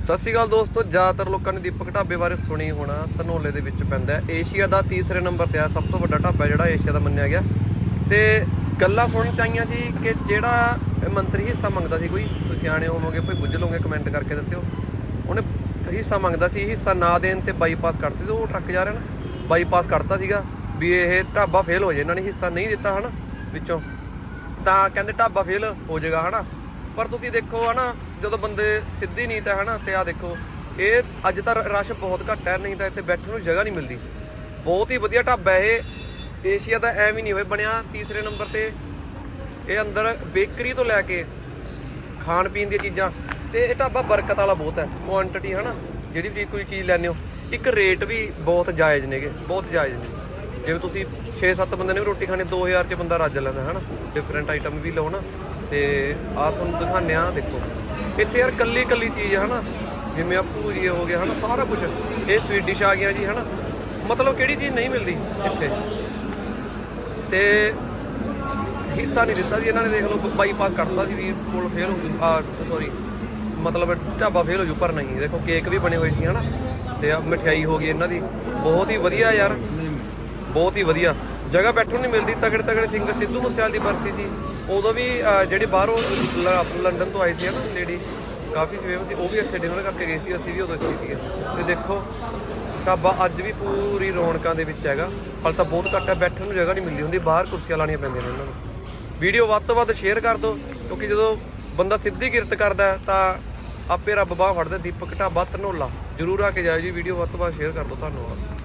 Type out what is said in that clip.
ਸਤਿ ਸ਼੍ਰੀ ਅਕਾਲ ਦੋਸਤੋ, ਜ਼ਿਆਦਾਤਰ ਲੋਕਾਂ ਨੇ ਦੀਪਕ ਢਾਬੇ ਬਾਰੇ ਸੁਣੀ ਹੋਣਾ, ਧਨੋਲੇ ਦੇ ਵਿੱਚ ਪੈਂਦਾ ਹੈ। ਏਸ਼ੀਆ ਦਾ ਤੀਸਰੇ ਨੰਬਰ ਤੇ ਆ, ਸਭ ਤੋਂ ਵੱਡਾ ਢਾਬਾ ਜਿਹੜਾ ਏਸ਼ੀਆ ਦਾ ਮੰਨਿਆ ਗਿਆ। ਤੇ ਗੱਲਾਂ ਸੁਣਨ ਚਾਹੀਆਂ ਸੀ ਕਿ ਜਿਹੜਾ ਇਹ ਮੰਤਰੀ ਹਿੱਸਾ ਮੰਗਦਾ ਸੀ ਕੋਈ, ਤੁਸੀਂ ਸਿਆਣੇ ਹੋਵੋਗੇ, ਕੋਈ ਬੁੱਝ ਲਓਗੇ ਕਮੈਂਟ ਕਰਕੇ ਦੱਸਿਓ। ਉਹਨੇ ਹਿੱਸਾ ਮੰਗਦਾ ਸੀ, ਹਿੱਸਾ ਨਾ ਦੇਣ ਤੇ ਬਾਈਪਾਸ ਕਰਤੇ ਤੇ ਉਹ ਟਰੱਕ ਜਾ ਰਿਹਾ ਨਾ। ਬਾਈਪਾਸ ਕਰਤਾ ਸੀਗਾ ਵੀ ਇਹ ਢਾਬਾ ਫੇਲ ਹੋ ਜੇ, ਇਹਨਾਂ ਨੇ ਹਿੱਸਾ ਨਹੀਂ ਦਿੱਤਾ ਹਨਾ ਵਿੱਚੋਂ। ਤਾਂ ਕਹਿੰਦੇ ਢਾਬਾ ਫੇਲ ਹੋ ਜਾਏਗਾ ਹਨਾ। ਪਰ ਤੁਸੀਂ ਦੇਖੋ ਹਨਾ, ਜਦੋਂ ਬੰਦੇ ਸਿੱਧੀ ਨੀਤ ਹੈ ਹਨਾ, ਤੇ ਆ ਦੇਖੋ, ਇਹ ਅੱਜ ਤਾਂ ਰਸ਼ ਬਹੁਤ ਘੱਟ ਹੈ, ਨਹੀਂ ਤਾਂ ਇੱਥੇ ਬੈਠਣ ਨੂੰ ਜਗ੍ਹਾ ਨਹੀਂ ਮਿਲਦੀ। ਬਹੁਤ ਹੀ ਵਧੀਆ ਢਾਬਾ ਇਹ। ਏਸ਼ੀਆ ਦਾ ਐਵੇਂ ਨਹੀਂ ਹੋਏ ਬਣਿਆ ਤੀਸਰੇ ਨੰਬਰ ਤੇ। ਇਹ ਅੰਦਰ ਬੇਕਰੀ ਤੋਂ ਲੈ ਕੇ ਖਾਣ ਪੀਣ ਦੀਆਂ ਚੀਜ਼ਾਂ, ਤੇ ਇਹ ਢਾਬਾ ਬਰਕਤ ਵਾਲਾ ਬਹੁਤ ਹੈ ਕੁਆਂਟੀਟੀ ਹਨਾ, ਜਿਹੜੀ ਵੀ ਕੋਈ ਚੀਜ਼ ਲੈਣੇ ਹੋ। ਇੱਕ ਰੇਟ ਵੀ ਬਹੁਤ ਜਾਇਜ਼ ਨੇਗੇ ਬਹੁਤ ਜਾਇਜ਼ ਨੇ। ਜਿਵੇਂ ਤੁਸੀਂ 6-7 ਬੰਦੇ ਨੇ ਵੀ ਰੋਟੀ ਖਾਣੀ 2000 ਚ ਬੰਦਾ ਰੱਜ ਲੈਂਦਾ ਹੈ ਨਾ ਡਿਫਰੈਂਟ ਆਈਟਮ ਵੀ ਲਓ ਨਾ ਤੇ ਆ ਤੁਹਾਨੂੰ ਦਿਖਾਉਂਦੇ ਆ ਦੇਖੋ। ਇੱਥੇ ਯਾਰ ਕੱਲੀ ਕੱਲੀ ਚੀਜ਼ ਹੈ ਨਾ ਜਿਵੇਂ ਆ ਭੂਰੀ ਹੋ ਗਿਆ, ਹਨਾ? ਸਾਰਾ ਕੁਝ ਇਹ ਸਵੀਟ ਸਵੀਡਿਸ਼ ਆ ਗਿਆ ਜੀ, ਹਨਾ? ਮਤਲਬ ਕਿਹੜੀ ਚੀਜ਼ ਨਹੀਂ ਮਿਲਦੀ ਇੱਥੇ? ਤੇ ਹਿੱਸਾ ਨਹੀਂ ਦਿੱਤਾ ਜੀ, ਇਹਨਾਂ ਨੇ ਦੇਖ ਲਓ ਬਾਈਪਾਸ ਕਰਤਾ ਸੀ ਵੀ ਪੁਲ ਫੇਲ ਹੋ ਜੂ ਆ ਸੌਰੀ ਮਤਲਬ ਢਾਬਾ ਫੇਲ ਹੋ ਜੂ, ਪਰ ਨਹੀਂ। ਦੇਖੋ ਕੇਕ ਵੀ ਬਣੇ ਹੋਏ ਸੀ, ਹਨਾ? ਤੇ ਆ ਮਠਿਆਈ ਹੋ ਗਈ ਇਹਨਾਂ ਦੀ। ਬਹੁਤ ਹੀ ਵਧੀਆ ਯਾਰ। ਬਹੁਤ ਹੀ ਵਧੀਆ ਜਗ੍ਹਾ ਬੈਠਣ ਨੂੰ ਨਹੀਂ ਮਿਲਦੀ ਤਗੜੇ ਤਗੜੇ ਸਿੰਗਰ ਸਿੱਧੂ ਮੂਸੇਵਾਲ ਦੀ ਬਰਸੀ ਸੀ। ਉਦੋਂ ਵੀ ਅਹ, ਜਿਹੜੇ ਬਾਹਰੋਂ ਲੰਡਨ ਤੋਂ ਆਏ ਸੀ ਨਾ ਲੇਡੀ ਕਾਫੀ ਸਵੇਮ ਸੀ ਉਹ ਵੀ ਇੱਥੇ ਡਿਨਰ ਕਰਕੇ ਗਏ ਸੀ ਅਸੀਂ ਵੀ ਉਦੋਂ ਇੱਥੇ ਹੀ ਸੀਗੇ। ਤੇ ਦੇਖੋ ਢਾਬਾ ਅੱਜ ਵੀ ਪੂਰੀ ਰੌਣਕਾਂ ਦੇ ਵਿੱਚ ਹੈਗਾ। ਹਾਲ ਤਾਂ ਬਹੁਤ ਘੱਟ ਹੈ ਬੈਠਣ ਨੂੰ ਜਗ੍ਹਾ ਨਹੀਂ ਮਿਲਦੀ ਹੁੰਦੀ ਬਾਹਰ ਕੁਰਸੀਆਂ ਲਾਣੀਆਂ ਪੈਂਦੀਆਂ ਨੇ ਉਹਨਾਂ ਨੂੰ। ਵੀਡੀਓ ਵੱਧ ਤੋਂ ਵੱਧ ਸ਼ੇਅਰ ਕਰ ਦਿਓ ਕਿਉਂਕਿ ਜਦੋਂ ਬੰਦਾ ਸਿੱਧੀ ਕਿਰਤ ਕਰਦਾ ਤਾਂ ਆਪੇ ਰੱਬ ਬਾਹ ਫੜਦਾ ਦੀਪਕ ਢਾਬਾ ਧਨੋਲਾ। ਜਰੂਰ ਆ ਕੇ ਜਾਇਓ ਜੀ ਵੀਡੀਓ ਵੱਧ ਤੋਂ ਵੱਧ ਸ਼ੇਅਰ ਕਰ ਦਿਓ ਧੰਨਵਾਦ।